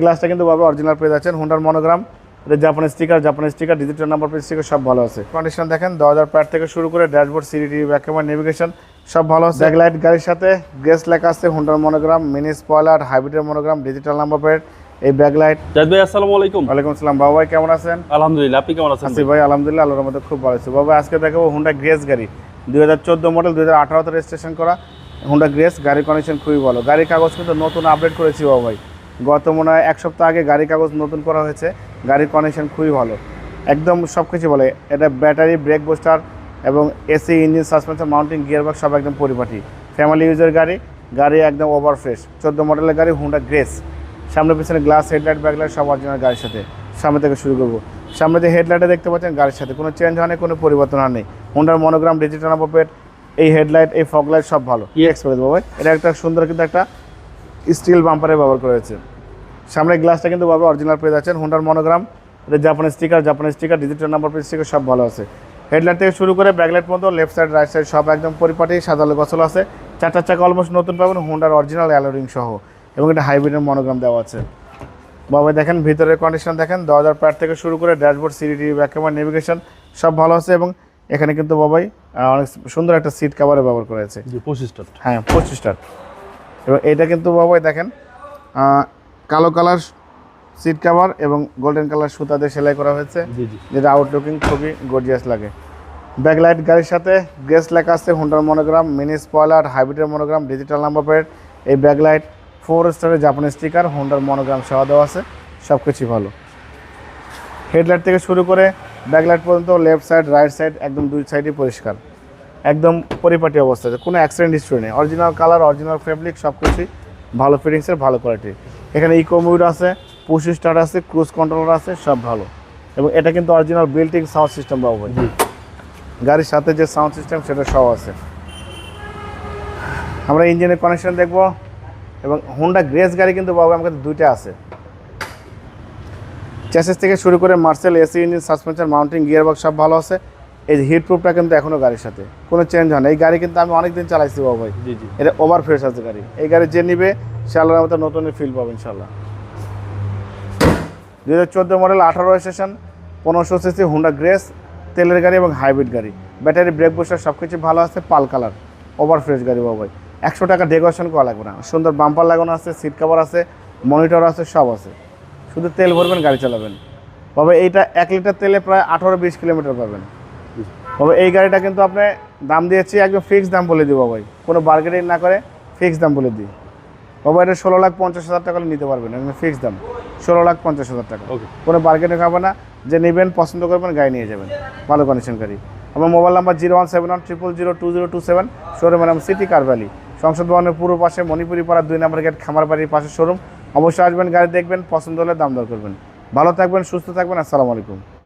গ্লাসটা কিন্তু ভাবে অরিজিনাল পেয়ে যাচ্ছেন। হোন্ডার মনোগ্রাম এটা জাপানের স্টিকার জাপানের sticker digital number plate sticker সব ভালো আছে। কন্ডিশন দেখেন দশ হাজার প্যাড থেকে শুরু করে dashboard CD back camera navigation সব ভালো আছে। ব্যাকলাইট গাড়ির সাথে গ্রেস লেখা আছে হুন্ডার মনোগ্রাম মিনি স্পয়লার হাইব্রিডের মনোগ্রাম ডিজিটাল নাম্বার প্লেট এই ব্যাকলাইট জাহিদ ভাই আসসালামু আলাইকুম। ওয়ালাইকুম আসসালাম বাবা ভাই কেমন আছেন? আলহামদুলিল্লাহ আপনি কেমন আছেন আছি ভাই? আলহামদুলিল্লাহ আল্লাহর মধ্যে খুব ভালো আছি। বাবা আজকে দেখাবো হুন্ডা গ্রেস গাড়ি। দুই হাজার চোদ্দ মডেল দুই হাজার আঠারোতে রেজিস্ট্রেশন করা হুন্ডা গ্রেস গাড়ির কন্ডিশন খুবই ভালো। গাড়ির কাগজ কিন্তু নতুন আপডেট করেছি বাবা ভাই। গত মনে হয় এক সপ্তাহ আগে গাড়ির কাগজ নতুন করা হয়েছে। গাড়ির কন্ডিশন খুবই ভালো। একদম সব কিছু বলে, এটা ব্যাটারি ব্রেক বুস্টার এবং AC engine suspension mounting gearbox সব একদম পরিপাটি। ফ্যামিলি ইউজের গাড়ি গাড়ি একদম ওভার ফ্রেশ চোদ্দ মডেলের গাড়ি হুন্ডা গ্রেস সামনে পিছনে গ্লাস হেডলাইট ব্যাকলাইট সব অরিজিনাল গাড়ির সাথে। সামনে থেকে শুরু করব। সামনে যে হেডলাইটে দেখতে পাচ্ছেন, গাড়ির সাথে। কোনো চেঞ্জ হয়নি কোনো পরিবর্তন হয়নি হুন্ডার মনোগ্রাম ডিজিটাল প্লেট এই হেডলাইট এই ফগলাইট সব ভালো। ই এক্সপ্রেস বাবা এটা একটা সুন্দর কিন্তু একটা স্টিল বাম্পারে ব্যবহার করেছে সামনের গ্লাসটা কিন্তু বাবা অরিজিনাল পেয়ে যাচ্ছেন। হুন্ডার মনোগ্রাম এটা জাপানের স্টিকার জাপানের sticker digital number plate sticker সব ভালো আছে। হেডলাইট থেকে শুরু করে ব্যাকলাইট পর্যন্ত লেফট সাইড রাইট সাইড সব একদম পরিপাটি সাদালো গছল আছে। চারটার চাকা অলমোস্ট নতুন পাবেন হুন্ডার অরিজিনাল অ্যালোরিং সহ। এবং এটা হাইব্রিডের মনোগ্রাম দেওয়া আছে। বাবা দেখেন ভিতরের কন্ডিশন দেখেন দশ হাজার প্যাড থেকে শুরু করে dashboard CD back camera navigation সব ভালো আছে। এবং এখানে কিন্তু বাবাই অনেক সুন্দর একটা সিট কাভারে ব্যবহার করেছে পঁচিশটা হ্যাঁ পঁচিশটার এবং এটা কিন্তু বাবাই দেখেন কালো কালার সিট কাভার এবং গোল্ডেন কালার সুতা দিয়ে সেলাই করা হয়েছে। যেটা আউটলুকিং খুবই গর্জিয়াস লাগে। ব্যাকলাইট গাড়ির সাথে গ্রেস লেখা আছে হুন্ডার মনোগ্রাম মিনি স্পয়লার হাইব্রিডের মনোগ্রাম ডিজিটাল নাম্বার প্লেট এই ব্যাকলাইট ফোর স্টারের জাপানি স্টিকার হুন্ডার মনোগ্রাম সহ দেওয়া আছে। সব কিছুই ভালো। হেডলাইট থেকে শুরু করে ব্যাকলাইট পর্যন্ত লেফট সাইড রাইট সাইড একদম দুই সাইডই পরিষ্কার। একদম পরিপাটি অবস্থা। আছে কোনো অ্যাক্সিডেন্ট হিস্ট্রি নেই। অরিজিনাল কালার অরিজিনাল ফেব্রিক সব কিছুই ভালো ফিটিংসের ভালো কোয়ালিটি এখানে ইকো মিউড আছে পুশি স্টার আছে ক্রুজ কন্ট্রোলার আছে সব ভালো। এবং এটা কিন্তু original built in sound system ji. গাড়ির সাথে যে সাউন্ড সিস্টেম সেটা সব আছে। আমরা ইঞ্জিনের কানেকশন দেখব। এবং হুন্ডা গ্রেস গাড়ি কিন্তু বাবু আমার কাছে দুইটা আছে। চ্যাসেস থেকে শুরু করে Marcel AC engine suspension mounting gearbox সব ভালো আছে। এই হিট প্রুফটা কিন্তু এখনও গাড়ির সাথে। কোনো চেঞ্জ হয় না। এই গাড়ি কিন্তু আমি অনেক দিন চালাইছি বাবু ভাই। জি জি। এটা ওভার ফ্রেশ আছে গাড়ি। এই গাড়ি যে নিবে সে আল্লাহর মতো নতুনের ফিল পাবে ইনশাল্লাহ দু হাজার চোদ্দ মডেল আঠারো স্টেশন পনেরোশো সিসি হুন্ডা গ্রেস তেলের গাড়ি এবং হাইব্রিড গাড়ি। ব্যাটারি ব্রেক বুস্টার সব কিছু ভালো আছে পাল কালার ওভার ফ্রেশ গাড়ি বাবু ভাই। একশো টাকা ডেকোরেশন করা লাগবে না। সুন্দর বাম্পার লাগানো আছে সিট কভার আছে মনিটর আছে সব আছে। শুধু তেল ভরবেন গাড়ি চালাবেন। তবে এইটা এক লিটার তেলে প্রায় আঠারো বিশ কিলোমিটার পাবেন। তবে এই গাড়িটা কিন্তু আপনি দাম দিয়েছি একদম ফিক্সড দাম বলে দিব ভাই। কোনো বার্গেনিং না করে ফিক্সড দাম বলে দিই। বাবা এটা ষোলো লাখ পঞ্চাশ হাজার টাকা হলে নিতে পারবেন একদম ফিক্সড দাম। ষোলো লাখ পঞ্চাশ হাজার টাকা। ওকে কোনো বার্গেনিং হবে না যে নেবেন পছন্দ করবেন গাড়ি নিয়ে যাবেন। ভালো কন্ডিশন গাড়ি। আমার mobile number zero one seven one triple zero two zero two seven শোরুমের নাম সিটি কার ভ্যালি সংসদ ভবনের পূর্ব পাশে মণিপুরি পাড়া দুই নম্বর গেট খামারবাড়ির পাশে শোরুম অবশ্যই আসবেন গাড়ি দেখবেন পছন্দ হলে দাম দর করবেন। ভালো থাকবেন সুস্থ থাকবেন আসসালামু আলাইকুম।